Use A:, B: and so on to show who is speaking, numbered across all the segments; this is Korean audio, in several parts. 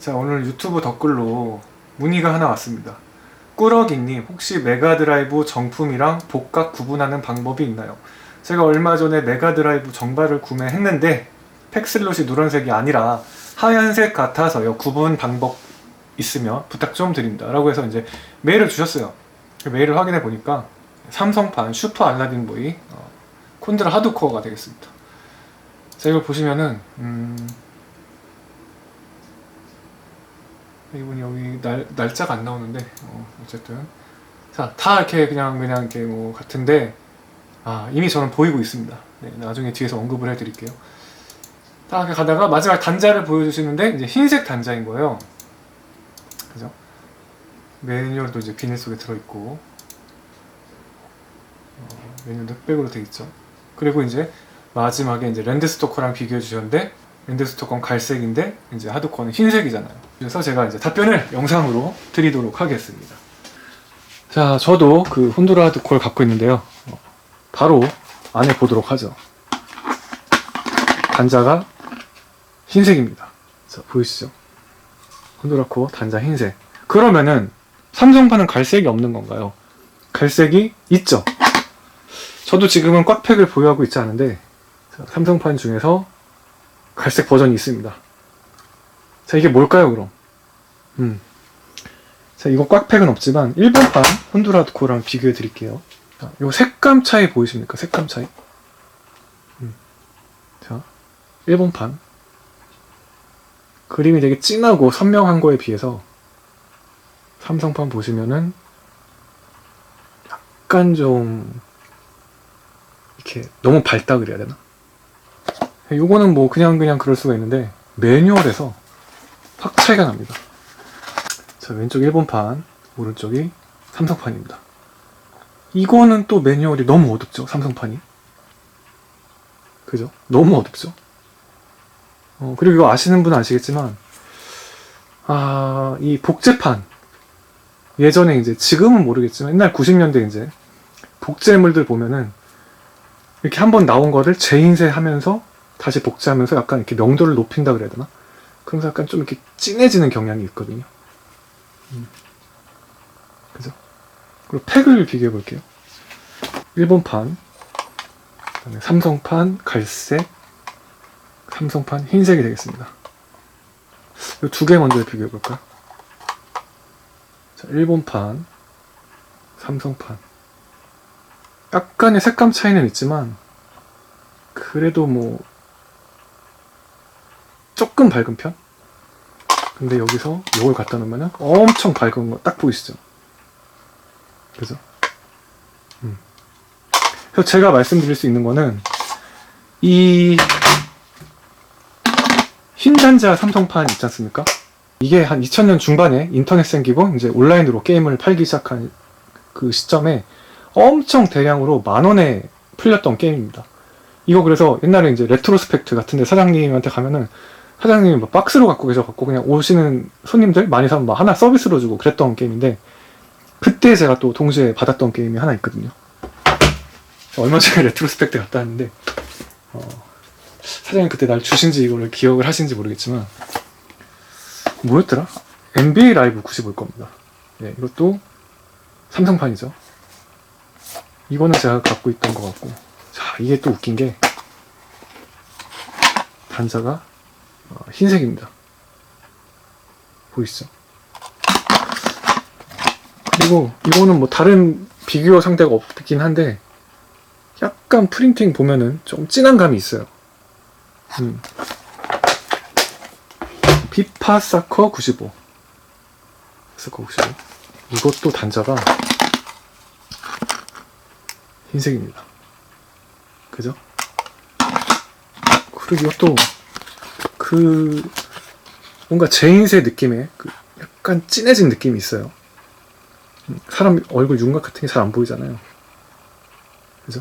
A: 자 오늘 유튜브 댓글로 문의가 하나 왔습니다. 꾸러기님 혹시 메가드라이브 정품이랑 복각 구분하는 방법이 있나요? 제가 얼마 전에 메가드라이브 정발을 구매했는데 팩슬롯이 누런색이 아니라 하얀색 같아서요. 구분 방법 있으면 부탁 좀 드립니다. 라고 해서 이제 메일을 주셨어요. 그 메일을 확인해 보니까 삼성판 슈퍼 알라딘 보이 어, 콘드라 하드코어가 되겠습니다. 자 이걸 보시면은 음, 이분이 여기 날, 날짜가 안 나오는데 어, 어쨌든 자다 이렇게 그냥 그냥 이렇게 뭐 같은데 아 이미 저는 보이고 있습니다. 네, 나중에 뒤에서 언급을 해드릴게요. 딱 가다가 마지막 단자를 보여주시는데 이제 흰색 단자인 거예요. 그죠? 매뉴얼도 이제 비닐 속에 들어있고 어, 메뉴도 흑백으로 돼 있죠. 그리고 이제 마지막에 이제 랜드스토커랑 비교해 주셨는데 랜드스토커는 갈색인데 이제 하드코어는 흰색이잖아요. 그래서 제가 이제 답변을 영상으로 드리도록 하겠습니다. 자, 저도 그 혼두라 하드코어를 갖고 있는데요. 어, 바로 안에 보도록 하죠. 단자가 흰색입니다. 자, 보이시죠? 혼두라 코어 단자 흰색. 그러면은 삼성판은 갈색이 없는 건가요? 갈색이 있죠. 저도 지금은 꽉팩을 보유하고 있지 않은데 자, 삼성판 중에서 갈색 버전이 있습니다. 자 이게 뭘까요 그럼? 음. 자 이거 꽉팩은 없지만 일본판 혼두라드 코랑 비교해 드릴게요. 자, 요 색감 차이 보이십니까? 색감 차이. 음. 자 일본판 그림이 되게 진하고 선명한 거에 비해서 삼성판 보시면은 약간 좀 이렇게 너무 밝다 그래야 되나? 요거는 뭐 그냥 그냥 그럴 수가 있는데 매뉴얼에서 확 차이가 납니다. 자 왼쪽 일본판, 오른쪽이 삼성판입니다. 이거는 또 매뉴얼이 너무 어둡죠 삼성판이. 그죠? 너무 어둡죠. 어, 그리고 이거 아시는 분은 아시겠지만 아 이 복제판 예전에 이제 지금은 모르겠지만 옛날 90년대 이제 복제물들 보면은 이렇게 한 번 나온 거를 재인쇄 하면서 다시 복제하면서 약간 이렇게 명도를 높인다 그래야 되나? 그러면서 약간 좀 이렇게 진해지는 경향이 있거든요. 음. 그죠? 그리고 팩을 비교해 볼게요. 일본판, 삼성판 갈색, 삼성판 흰색이 되겠습니다. 이 두 개 먼저 비교해 볼까요? 자, 일본판, 삼성판. 약간의 색감 차이는 있지만, 그래도 뭐, 조금 밝은 편? 근데 여기서 이걸 갖다 놓으면 엄청 밝은 거 딱 보이시죠? 그죠? 음. 그래서 제가 말씀드릴 수 있는 거는, 이, 흰 단자 삼성판 있지 않습니까? 이게 한 2000년 중반에 인터넷 생기고 이제 온라인으로 게임을 팔기 시작한 그 시점에 엄청 대량으로 만 원에 풀렸던 게임입니다. 이거 그래서 옛날에 이제 레트로스펙트 같은데 사장님한테 가면은 사장님이 막 박스로 갖고 계셔갖고 그냥 오시는 손님들 많이 사면 막 하나 서비스로 주고 그랬던 게임인데 그때 제가 또 동시에 받았던 게임이 하나 있거든요. 얼마 전에 레트로스펙트 갔다 왔는데 어, 사장님 그때 날 주신지 이거를 기억을 하시는지 모르겠지만 뭐였더라? NBA 라이브 95일 겁니다. 예, 이것도 삼성판이죠. 이거는 제가 갖고 있던 것 같고. 자, 이게 또 웃긴 게 단자가 어, 흰색입니다. 보이시죠? 그리고 이거는 뭐 다른 비교 상대가 없긴 한데 약간 프린팅 보면은 좀 진한 감이 있어요. 음. 피파사커 95. 사커 95. 이것도 단자가 흰색입니다. 그죠? 그리고 이것도 그 뭔가 제인새 느낌의 그 약간 진해진 느낌이 있어요. 음, 사람 얼굴 윤곽 같은 게 잘 안 보이잖아요. 그죠?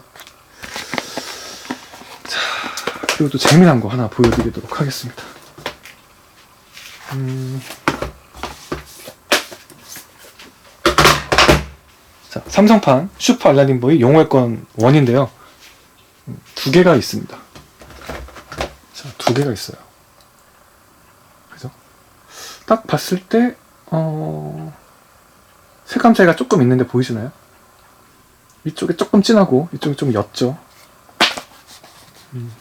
A: 자, 그리고 또 재미난 거 하나 보여드리도록 하겠습니다. 음. 자, 삼성판 슈퍼 알라딘 보이 용호의 건 원인데요. 음, 두 개가 있습니다. 자, 두 개가 있어요. 딱 봤을 때, 어, 색감 차이가 조금 있는데 보이시나요? 이쪽에 조금 진하고 이쪽이 좀 옅죠. 음,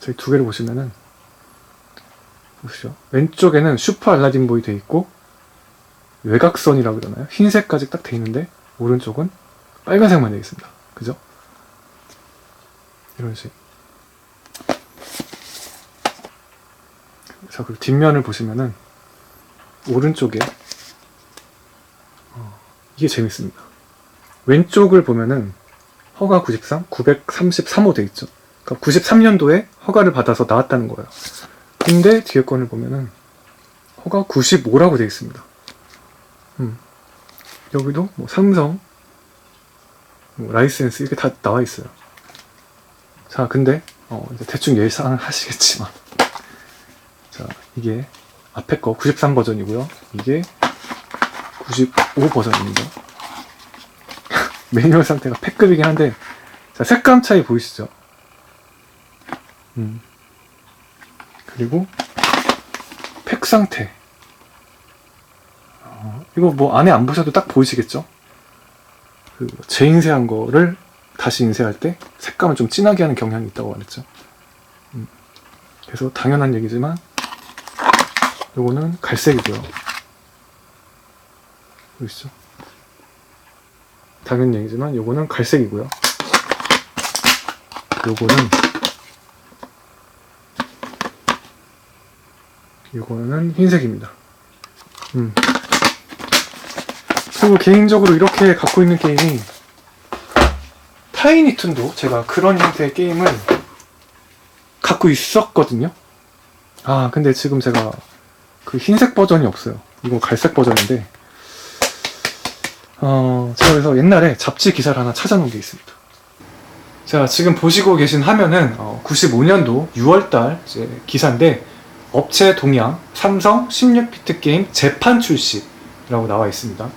A: 저희 두 개를 보시면은 보시죠. 왼쪽에는 슈퍼 알라딘 보이 돼 있고 외곽선이라고 그러나요? 흰색까지 딱 돼 있는데 오른쪽은 빨간색만 돼 있습니다. 그죠? 이런 식. 자, 그리고 뒷면을 보시면은 오른쪽에 어, 이게 재밌습니다. 왼쪽을 보면은 허가 93, 933호 돼 있죠. 그러니까 93년도에 허가를 받아서 나왔다는 거예요. 근데 뒤에 건을 보면은 허가 95라고 돼 있습니다. 음. 여기도 뭐 삼성, 뭐 라이센스 이렇게 다 나와 있어요. 자, 근데 어, 대충 예상하시겠지만 자, 이게 앞에 거 93 버전이고요. 이게 95 버전입니다. 매뉴얼 상태가 패급이긴 한데 자, 색감 차이 보이시죠? 음. 그리고 팩 상태. 어, 이거 뭐 안에 안 보셔도 딱 보이시겠죠? 그 재인쇄한 거를 다시 인쇄할 때 색감을 좀 진하게 하는 경향이 있다고 말했죠. 음. 그래서 당연한 얘기지만 요거는 갈색이고요. 보이시죠? 당연한 얘기지만 요거는 갈색이고요. 요거는 요거는 흰색입니다. 음. 그리고 개인적으로 이렇게 갖고 있는 게임이 타이니툰도 제가 그런 형태의 게임을 갖고 있었거든요. 아, 근데 지금 제가 그 흰색 버전이 없어요. 이거 갈색 버전인데, 어, 제가 그래서 옛날에 잡지 기사를 하나 찾아놓은 게 있습니다. 자, 지금 보시고 계신 화면은 어, 95년도 6월달 기사인데, 업체 동양 삼성 16비트 게임 재판 출시라고 나와 있습니다.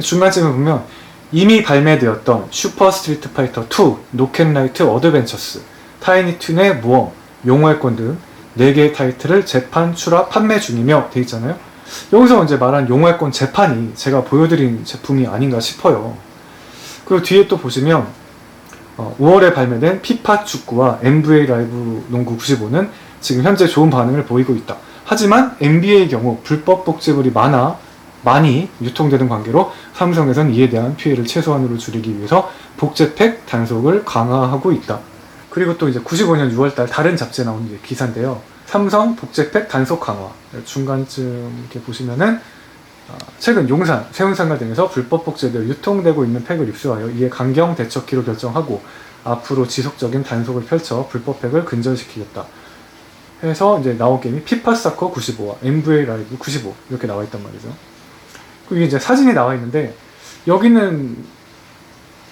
A: 중간쯤에 보면 이미 발매되었던 슈퍼 스트리트 파이터 2, 노캔라이트 어드벤처스, 타이니 툰의 모험, 용호의 권 등 4개의 타이틀을 재판 출하 판매 중이며 돼 있잖아요. 여기서 이제 말한 용호의 권 재판이 제가 보여드린 제품이 아닌가 싶어요. 그리고 뒤에 또 보시면 어, 5월에 발매된 피파 축구와 NBA 라이브 농구 95는 지금 현재 좋은 반응을 보이고 있다. 하지만 NBA의 경우 불법 복제물이 많아 많이 유통되는 관계로 삼성에선 이에 대한 피해를 최소한으로 줄이기 위해서 복제팩 단속을 강화하고 있다. 그리고 또 이제 95년 6월달 다른 잡지에 나온 이제 기사인데요. 삼성 복제팩 단속 강화 중간쯤 이렇게 보시면은 어, 최근 용산, 세운상가 등에서 불법 복제되어 유통되고 있는 팩을 입수하여 이에 강경 대처키로 결정하고 앞으로 지속적인 단속을 펼쳐 불법 팩을 근절시키겠다. 해서 이제 나온 게임이 피파 사커 95와 NBA 라이브 95 이렇게 나와 있단 말이죠. 그리고 이게 이제 사진이 나와 있는데 여기는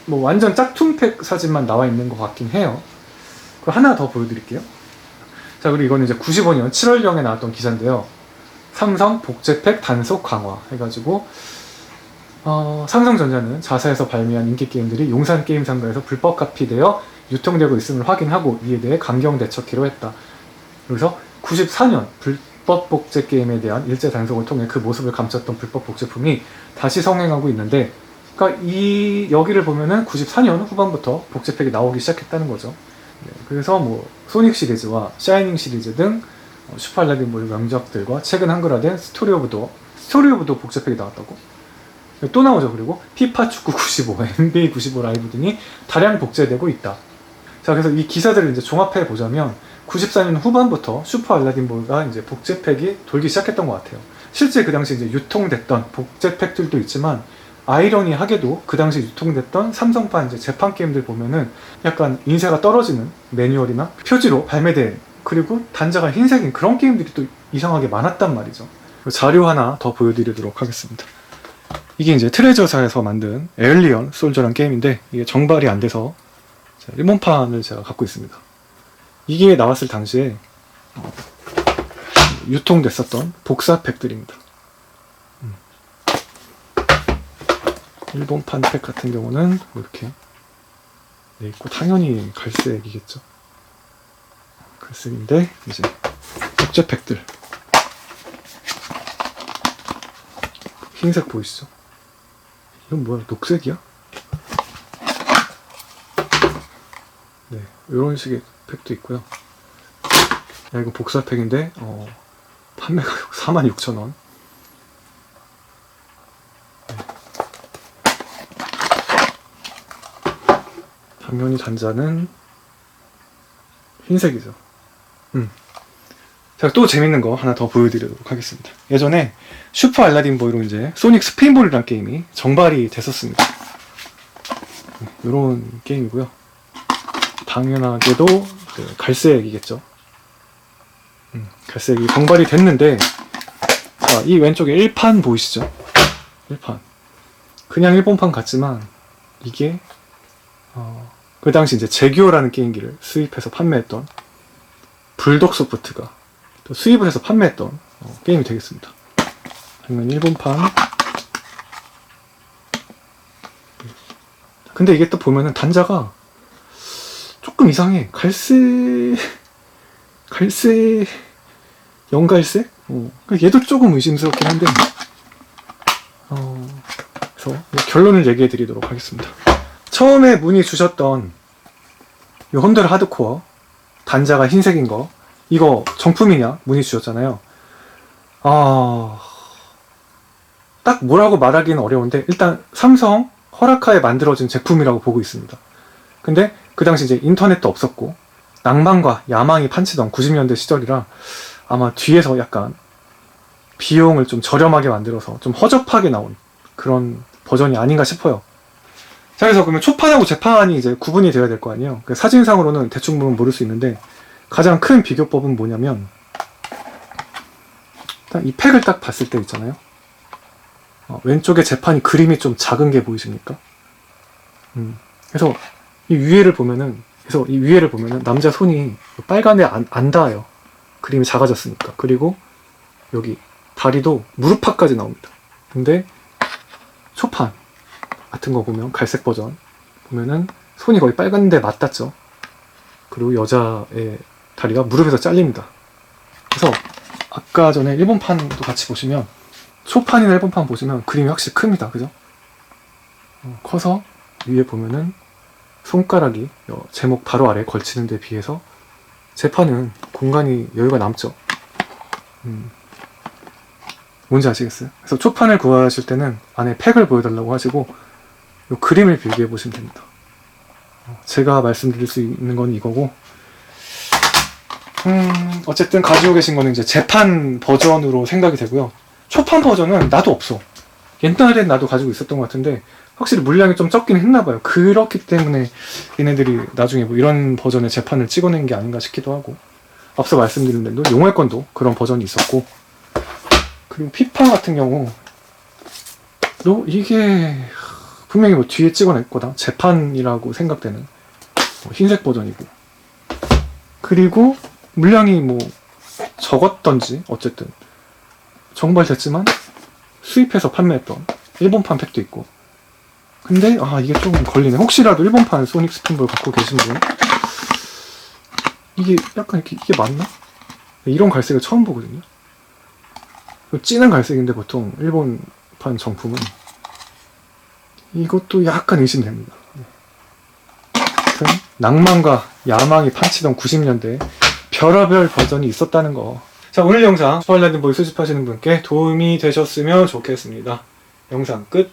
A: 뭐 완전 짝퉁 팩 사진만 나와 있는 것 같긴 해요. 그 하나 더 보여드릴게요. 자 그리고 이거는 이제 95년 7월경에 나왔던 기사인데요. 삼성 복제팩 단속 강화 해가지고 어, 삼성전자는 자사에서 발매한 인기 게임들이 용산 게임 상가에서 불법 카피되어 유통되고 있음을 확인하고 이에 대해 강경 대처키로 했다. 그래서 94년 불법 복제 게임에 대한 일제 단속을 통해 그 모습을 감췄던 불법 복제품이 다시 성행하고 있는데, 그러니까 이 여기를 보면은 94년 후반부터 복제팩이 나오기 시작했다는 거죠. 네, 그래서 뭐 소닉 시리즈와 샤이닝 시리즈 등 어, 슈퍼알라딘 볼 명작들과 최근 한글화된 스토리 오브 더 스토리 오브 더 복제팩이 나왔다고. 또 나오죠. 그리고 피파 축구 95, NBA 95 라이브 등이 다량 복제되고 있다. 자, 그래서 이 기사들을 이제 종합해 보자면 94년 후반부터 슈퍼 알라딘 볼가 이제 복제팩이 돌기 시작했던 것 같아요. 실제 그 당시 이제 유통됐던 복제팩들도 있지만 아이러니하게도 그 당시 유통됐던 삼성판 이제 재판 게임들 보면은 약간 인쇄가 떨어지는 매뉴얼이나 표지로 발매된 그리고 단자가 흰색인 그런 게임들이 또 이상하게 많았단 말이죠. 자료 하나 더 보여드리도록 하겠습니다. 이게 이제 트레저사에서 만든 에얼리언 솔저란 게임인데 이게 정발이 안 돼서 일본판을 제가 갖고 있습니다. 이게 나왔을 당시에 어, 유통됐었던 복사팩들입니다. 일본판 팩 같은 경우는 뭐 이렇게 네 있고 당연히 갈색이겠죠. 갈색인데 이제 복제팩들 흰색 보이시죠? 이건 뭐야? 녹색이야? 네, 이런 식의 팩도 있고요. 야, 이거 복사팩인데, 어, 판매 가격 46,000원. 당연히 단자는 흰색이죠. 음. 제가 또 재밌는 거 하나 더 보여드리도록 하겠습니다. 예전에 슈퍼 알라딘 보이로 이제 소닉 스페인볼이라는 게임이 정발이 됐었습니다. 이런 게임이고요. 당연하게도 그 갈색이겠죠. 음, 갈색이 정발이 됐는데, 자, 이 왼쪽에 1판 보이시죠? 1판. 그냥 일본판 같지만, 이게, 어, 그 당시 이제 제규어라는 게임기를 수입해서 판매했던 불독 소프트가 또 수입을 해서 판매했던 어, 게임이 되겠습니다. 아니면 일본판. 근데 이게 또 보면은 단자가 조금 이상해. 갈색, 갈색, 연갈색? 어, 그러니까 얘도 조금 의심스럽긴 한데, 어, 그래서 결론을 얘기해 드리도록 하겠습니다. 처음에 문의 주셨던 이 혼들 하드코어 단자가 흰색인 거 이거 정품이냐 문의 주셨잖아요. 아, 딱 뭐라고 말하기는 어려운데 일단 삼성 허락하에 만들어진 제품이라고 보고 있습니다. 근데 그 당시 이제 인터넷도 없었고 낭만과 야망이 판치던 90년대 시절이라 아마 뒤에서 약간 비용을 좀 저렴하게 만들어서 좀 허접하게 나온 그런 버전이 아닌가 싶어요. 자, 그래서 그러면 초판하고 재판이 이제 구분이 되어야 될 거 아니에요. 그 사진상으로는 대충 보면 모를 수 있는데 가장 큰 비교법은 뭐냐면 이 팩을 딱 봤을 때 있잖아요. 어, 왼쪽에 재판이 그림이 좀 작은 게 보이십니까? 음, 그래서 이 위에를 보면은 그래서 이 위에를 보면은 남자 손이 빨간에 안, 안 닿아요. 그림이 작아졌으니까. 그리고 여기 다리도 무릎팍까지 나옵니다. 근데 초판 같은 거 보면 갈색 버전 보면은 손이 거의 빨간데 맞닿죠. 그리고 여자의 다리가 무릎에서 잘립니다. 그래서 아까 전에 일본판도 같이 보시면 초판이나 일본판 보시면 그림이 확실히 큽니다. 그죠? 어, 커서 위에 보면은 손가락이 어, 제목 바로 아래 걸치는 데 비해서 재판은 공간이 여유가 남죠. 음. 뭔지 아시겠어요? 그래서 초판을 구하실 때는 안에 팩을 보여달라고 하시고 요 그림을 비교해 보시면 됩니다. 어, 제가 말씀드릴 수 있는 건 이거고, 음, 어쨌든 가지고 계신 거는 이제 재판 버전으로 생각이 되고요. 초판 버전은 나도 없어. 옛날엔 나도 가지고 있었던 것 같은데, 확실히 물량이 좀 적긴 했나 봐요. 그렇기 때문에 얘네들이 나중에 뭐 이런 버전의 재판을 찍어낸 게 아닌가 싶기도 하고, 앞서 말씀드린 대로 용활권도 그런 버전이 있었고, 그리고 피파 같은 경우, 너 이게 분명히 뭐 뒤에 찍어낼 거다. 재판이라고 생각되는 뭐 흰색 버전이고. 그리고 물량이 뭐 적었던지 어쨌든 정발됐지만 수입해서 판매했던 일본판 팩도 있고. 근데 아 이게 좀 걸리네. 혹시라도 일본판 소닉 스핀볼 갖고 계신 분 이게 약간 이렇게 이게 맞나? 이런 갈색을 처음 보거든요. 진한 갈색인데 보통 일본판 정품은 이것도 약간 의심됩니다. 낭만과 야망이 판치던 90년대 별의별 버전이 있었다는 거. 자 오늘 영상 스파일랜드 보이 수집하시는 분께 도움이 되셨으면 좋겠습니다. 영상 끝.